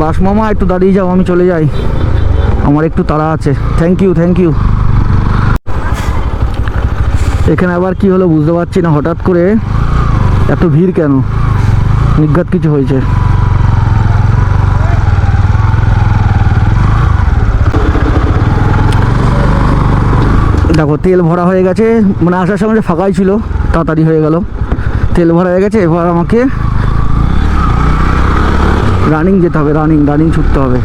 বাস মামা, একটু দাঁড়িয়ে যাও, আমি চলে যাই। আমার একটু তাড়া আছে। থ্যাংক ইউ থ্যাংক ইউ এখানে আবার কি হলো বুঝতে পারছি না, হঠাৎ করে এত ভিড় কেন? নিঘাত কিছু হয়েছে। দেখো, তেল ভরা হয়ে গেছে। মানে আসার সময় ফাঁকাই ছিল, তাড়াতাড়ি হয়ে গেল। তেল ভরা হয়ে গেছে, এবার আমাকে রানিং যেতে হবে রানিং রানিং ছুটতে হবে।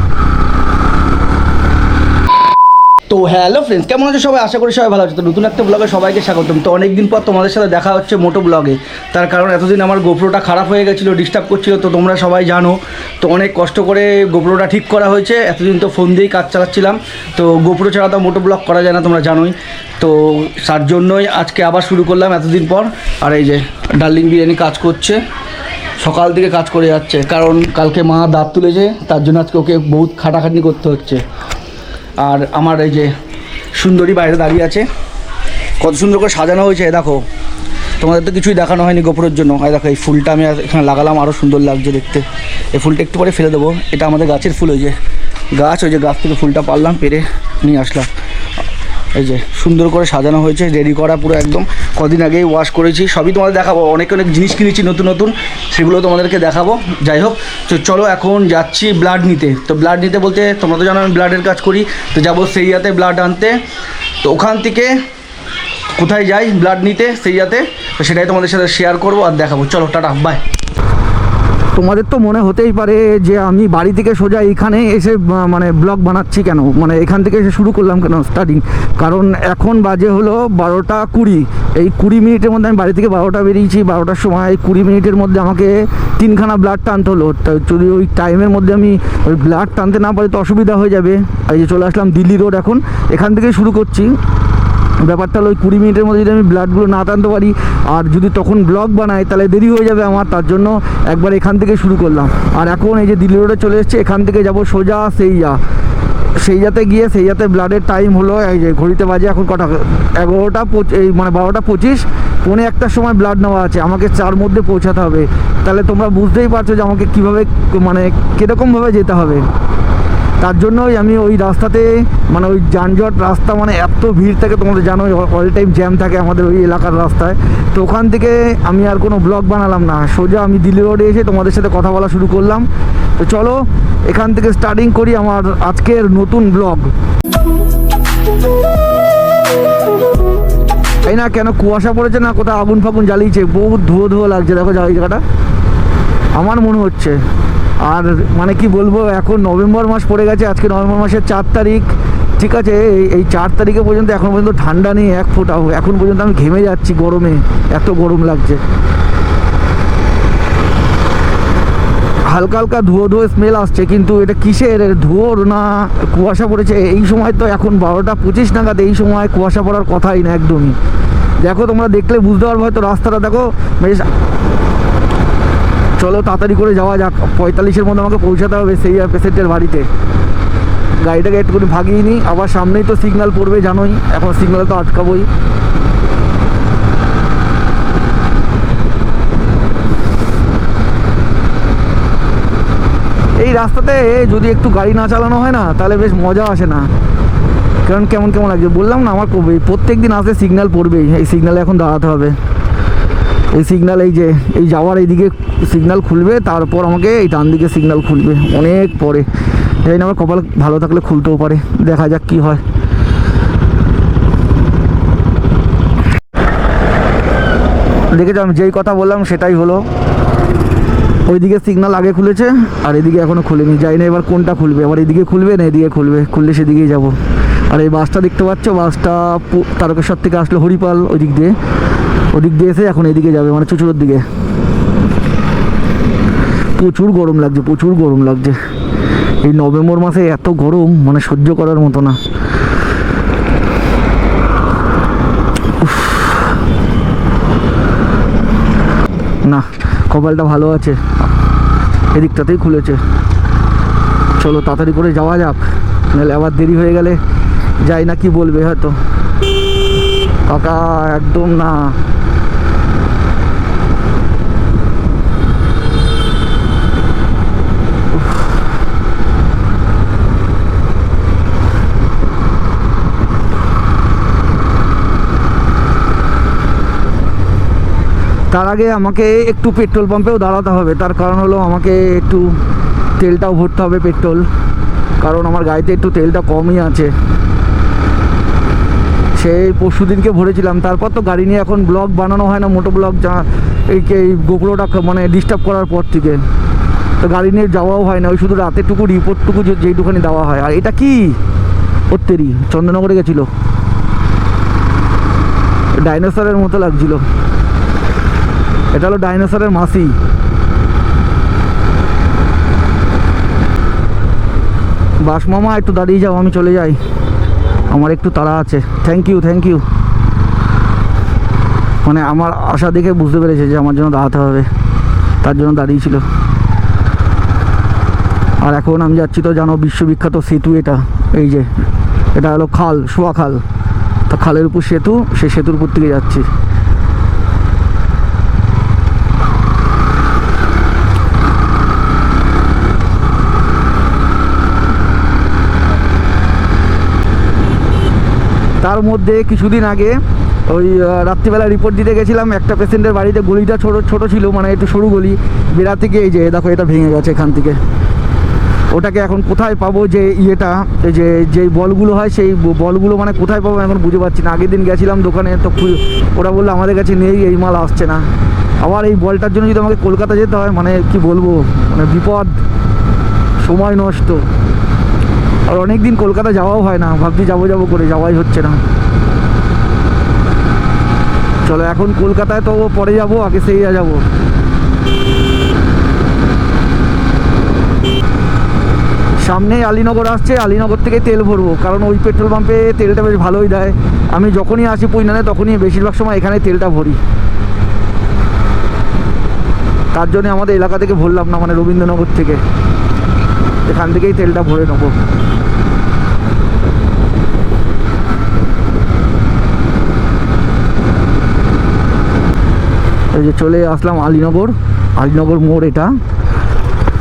তো হ্যালো ফ্রেন্ডস কেমন আছো সবাই? আশা করি সবাই ভালো আছে। তো নতুন একটা ব্লগে সবাইকে স্বাগতম। তো অনেকদিন পর তোমাদের সাথে দেখা হচ্ছে মোটো ব্লগে তার কারণ এতদিন আমার গোপ্রোটা খারাপ হয়ে গেছিল ডিস্টার্ব করছিল, তো তোমরা সবাই জানো। তো অনেক কষ্ট করে গোপ্রোটা ঠিক করা হয়েছে। এতদিন তো ফোন দিয়েই কাজ চালাচ্ছিলাম। তো গোপ্রো ছাড়া তো মোটো ব্লগ করা যায় না, তোমরা জানোই। তো তার জন্যই আজকে আবার শুরু করলাম এতদিন পর। আর এই যে ডার্লিং বিরিয়ানি কাজ করছে। সকাল থেকে কাজ করে যাচ্ছে। কারণ কালকে মা দাঁত তুলেছে, তার জন্য আজকে ওকে বহুত খাটাখাটনি করতে হচ্ছে। আর আমার এই যে সুন্দরী বাইরে দাঁড়িয়ে আছে, কত সুন্দর করে সাজানো হয়েছে দেখো। তোমাদের তো কিছুই দেখানো হয়নি গোপুরের জন্য। এই দেখো, এই ফুলটা আমি এখানে লাগালাম আরও সুন্দর লাগছে দেখতে। এই ফুলটা একটু পরে ফেলে দেবো। এটা আমাদের গাছের ফুল, ওই যে গাছ, ওই যে গাছ থেকে ফুলটা পারলাম, পেরে নিয়ে আসলাম। এই যে সুন্দর করে সাজানো হয়েছে রেডি করা পুরো একদম। কদিন আগেই ওয়াশ করেছি। সবই তোমাদের দেখাবো। অনেক অনেক জিনিস কিনেছি, নতুন নতুন। সেগুলো তোমাদেরকে দেখাবো। যাই হোক, তো চলো এখন যাচ্ছি ব্লাড নিতে। তো ব্লাড নিতে বলতে তোমরা তো জানো, আমি ব্লাডের কাজ করি। তো যাব সেই ইয়াতে ব্লাড আনতে। তো ওখান থেকে কোথায় যাই ব্লাড নিতে সেই ইয়াতে তো সেটাই তোমাদের সাথে শেয়ার করব আর দেখাবো। চলো, টাটা বাই তোমাদের তো মনে হতেই পারে যে আমি বাড়ি থেকে সোজা এইখানে এসে মানে ব্লগ বানাচ্ছি কেন? মানে এখান থেকে এসে শুরু করলাম কেন স্টার্টিং কারণ এখন বাজে হলো বারোটা কুড়ি। এই কুড়ি মিনিটের মধ্যে আমি বাড়ি থেকে বারোটা বেরিয়েছি, বারোটার সময় এই কুড়ি মিনিটের মধ্যে আমাকে তিনখানা ব্লাড টানতে হলো। যদি ওই টাইমের মধ্যে আমি ওই ব্লাড টানতে না পারি তো অসুবিধা হয়ে যাবে। এই যে চলে আসলাম দিল্লি রোড এখন। এখান থেকেই শুরু করছি। ব্যাপারটা হলো ওই কুড়ি মিনিটের মধ্যে যদি আমি ব্লাডগুলো না টানতে পারি, আর যদি তখন ব্লগ বানাই তাহলে দেরি হয়ে যাবে আমার, তার জন্য একবার এখান থেকে শুরু করলাম। আর এখন এই যে দিল্লি রোডে চলে এসেছে, এখান থেকে যাব সোজা সেইয়া। সেই যাতে গিয়ে সেই যাতে ব্লাডের টাইম হলো, এই যে ঘড়িতে বাজে এখন কটা, এগারোটা এই মানে বারোটা পঁচিশ, পৌনে একটার সময় ব্লাড নেওয়া আছে, আমাকে চার মধ্যে পৌঁছাতে হবে। তাহলে তোমরা বুঝতেই পারছ যে আমাকে কীভাবে মানে কীরকমভাবে যেতে হবে। তার জন্যই আমি ওই রাস্তাতে মানে ওই যানজট রাস্তা মানে এত ভিড় থাকে তোমাদের জানোই অল টাইম জ্যাম থাকে আমাদের ওই এলাকার রাস্তায়। তো ওখান থেকে আমি আর কোনো ব্লগ বানালাম না। সোজা আমি দিল্লি রোডে এসে তোমাদের সাথে কথা বলা শুরু করলাম। তো চলো, এখান থেকে স্টার্টিং করি আমার আজকের নতুন ব্লগ এই না, কেন কুয়াশা পড়েছে না কোথাও আগুন ফাগুন জ্বালিয়েছে? বহুত ধুয়ো ধুয়ো লাগছে। দেখো জায়গাটা। আমার মনে হচ্ছে। আর মানে কি বলব, এখন নভেম্বর মাস পড়ে গেছে, আজকে নভেম্বর মাসের চার তারিখ। ঠিক আছে, এই চার তারিখে পর্যন্ত, এখন পর্যন্ত ঠান্ডা নেই এক ফোঁটাও। এখন পর্যন্ত আমি ঘেমে যাচ্ছি গরমে, এত গরম লাগছে। হালকা হালকা ধুয়ো ধুয়ো স্মেল আসছে, কিন্তু এটা কিসের? ধুয়োর না, কুয়াশা পড়েছে। এই সময় তো এখন বারোটা পঁচিশ নাগাদ, এই সময় কুয়াশা পড়ার কথাই না একদমই। দেখো, তোমরা দেখলে বুঝতে পারব হয়তো রাস্তাটা, দেখো, বেশ চলো তাড়াতাড়ি করে যাওয়া যাক। পঁয়তাল্লিশের মধ্যে আমাকে পৌঁছাতে হবে সেই পেশেন্টের বাড়িতে। গাড়িটাকে একটুখানি ভাগিয়ে নিই আবার সামনেই তো সিগন্যাল পড়বে, জানোই। এখন সিগন্যাল তো আটকাবোই। এই রাস্তাতে যদি একটু গাড়ি না চালানো হয় না, তাহলে বেশ মজা আসে না। কারণ কেমন কেমন লাগছে? বললাম না, আমার প্রত্যেক দিন আসলে সিগন্যাল পড়বেই। এই সিগন্যালে এখন দাঁড়াতে হবে। এই সিগনাল এই যে, এই যাওয়ার এইদিকে সিগনাল খুলবে, তারপর আমাকে এই ডান দিকে সিগন্যাল খুলবে, অনেক পরে। জানি না আমার কপাল ভালো থাকলে খুলতেও পারে, দেখা যাক কি হয়। দেখেছ, আমি যেই কথা বললাম সেটাই হলো। ওইদিকে সিগনাল আগে খুলেছে, আর এদিকে এখনও খুলেনি। যাই না, এবার কোনটা খুলবে? আবার এদিকে খুলবে না এদিকে খুলবে? খুললে সেদিকেই যাব। আর এই বাসটা দেখতে পাচ্ছ? বাসটা তারকেশ্বর থেকে আসলো হরিপাল ওই দিক দিয়ে। ওদিক দিয়ে এসে এখন এদিকে যাবে মানে চুচুড়োর দিকে। প্রচুর গরম লাগছে, প্রচুর গরম লাগছে। এই নভেম্বর মাসে এত গরম মানে সহ্য করার মতো না। না, কপালটা ভালো আছে। এদিকটাতেই খুলেছে। চলো তাড়াতাড়ি করে যাওয়া যাক। নাহলে আবার দেরি হয়ে গেলে যাই না কি বলবে হয়তো। কাকা একদম না। তার আগে আমাকে একটু পেট্রোল পাম্পেও দাঁড়াতে হবে। তার কারণ হলো আমাকে একটু তেলটাও ভরতে হবে পেট্রোল। কারণ আমার গাড়িতে একটু তেলটা কমই আছে। সেই পরশু দিনকে ভরেছিলাম। তারপর তো গাড়ি নিয়ে এখন ব্লগ বানানো হয় না, মোটো ব্লগ যা এই গোপরোটা মানে ডিস্টার্ব করার পর থেকে। তো গাড়ি নিয়ে যাওয়াও হয় না, ওই শুধু রাতেরটুকু রিপোর্টটুকু যেইটুখানি দেওয়া হয়। আর এটা কি? ওত্তেরি চন্দ্রনগরে গেছিল। ডাইনোসরের মতো লাগছিল। এটা হলো ডাইনোসরের মাসি। বাস মামা, একটু দাঁড়িয়ে যাও, আমি চলে যাই। আমার একটু তাড়া আছে। থ্যাংক ইউ থ্যাংক ইউ মানে আমার আশা দেখে বুঝতে পেরেছে যে আমার জন্য দাঁড়াতে হবে। তার জন্য দাঁড়িয়েছিল আর এখন আমি যাচ্ছি তো জানো, বিশ্ববিখ্যাত সেতু এটা। এই যে, এটা হলো খাল, শোয়া খাল। তা খালের উপর সেতু সেই সেতুর উপর থেকে যাচ্ছি। তার মধ্যে কিছুদিন আগে ওই রাত্রিবেলা রিপোর্ট দিতে গেছিলাম, একটা পেশেন্টের বাড়িতে গলিটা ছোট ছোট ছিল মানে একটু সরু গলি বেড়াতে থেকে এই যে, দেখো, এটা ভেঙে গেছে এখান থেকে। ওটাকে এখন কোথায় পাবো যে ইয়েটা যে, যেই বলগুলো হয়, সেই বলগুলো মানে কোথায় পাবো এখন বুঝতে পারছি না। আগের দিন গেছিলাম দোকানে, তো ওরা বলল, আমাদের কাছে নেই, এই মাল আসছে না। আবার এই বলটার জন্য যদি আমাকে কলকাতা যেতে হয় মানে কি বলব মানে বিপদ, সময় নষ্ট। আর অনেক দিন কলকাতা যাওয়াও হয় না, ভাবছি যাব যাব করে, যাওয়াই হচ্ছে না। চলো, এখন কলকাতায় তো পরে যাব, আগে সেই যাব। সামনেই আলীনগর আসছে, আলীনগর থেকে তেল ভরবো, কারণ ওই পেট্রোল পাম্পে তেলটা বেশ ভালোই দেয়। আমি যখনই আসি পুইনানে, তখনই বেশিরভাগ সময় এখানে তেলটা ভরি। তার জন্য আমাদের এলাকা থেকে ভরলাম না মানে রবীন্দ্রনগর থেকে। এখান থেকেই তেলটা ভরে নেব। যে চলে আসলাম আলীনগর আলীনগর মোড় এটা,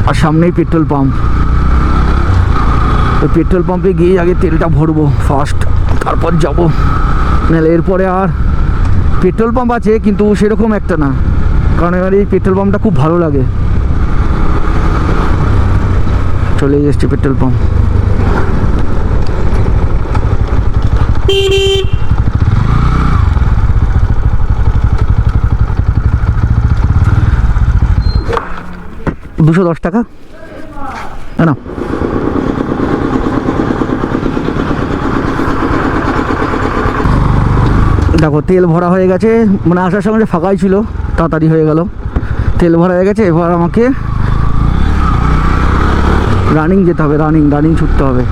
আর সামনেই পেট্রোল পাম্প। তো পেট্রোল পাম্পে গিয়ে আগে তেলটা ভরবো ফার্স্ট, তারপর যাব। নাহলে এরপরে আর পেট্রোল পাম্প আছে, কিন্তু সেরকম একটা না। কারণ এবার এই পেট্রোল পাম্পটা খুব ভালো লাগে। চলে এসছে পেট্রোল পাম্প। দুশো দশ টাকা? না। দেখো, তেল ভরা হয়ে গেছে। মানে আসার সময় ফাঁকাই ছিল, তাড়াতাড়ি হয়ে গেল। তেল ভরা হয়ে গেছে, এবার আমাকে রানিং যেতে হবে রানিং রানিং ছুটতে হবে।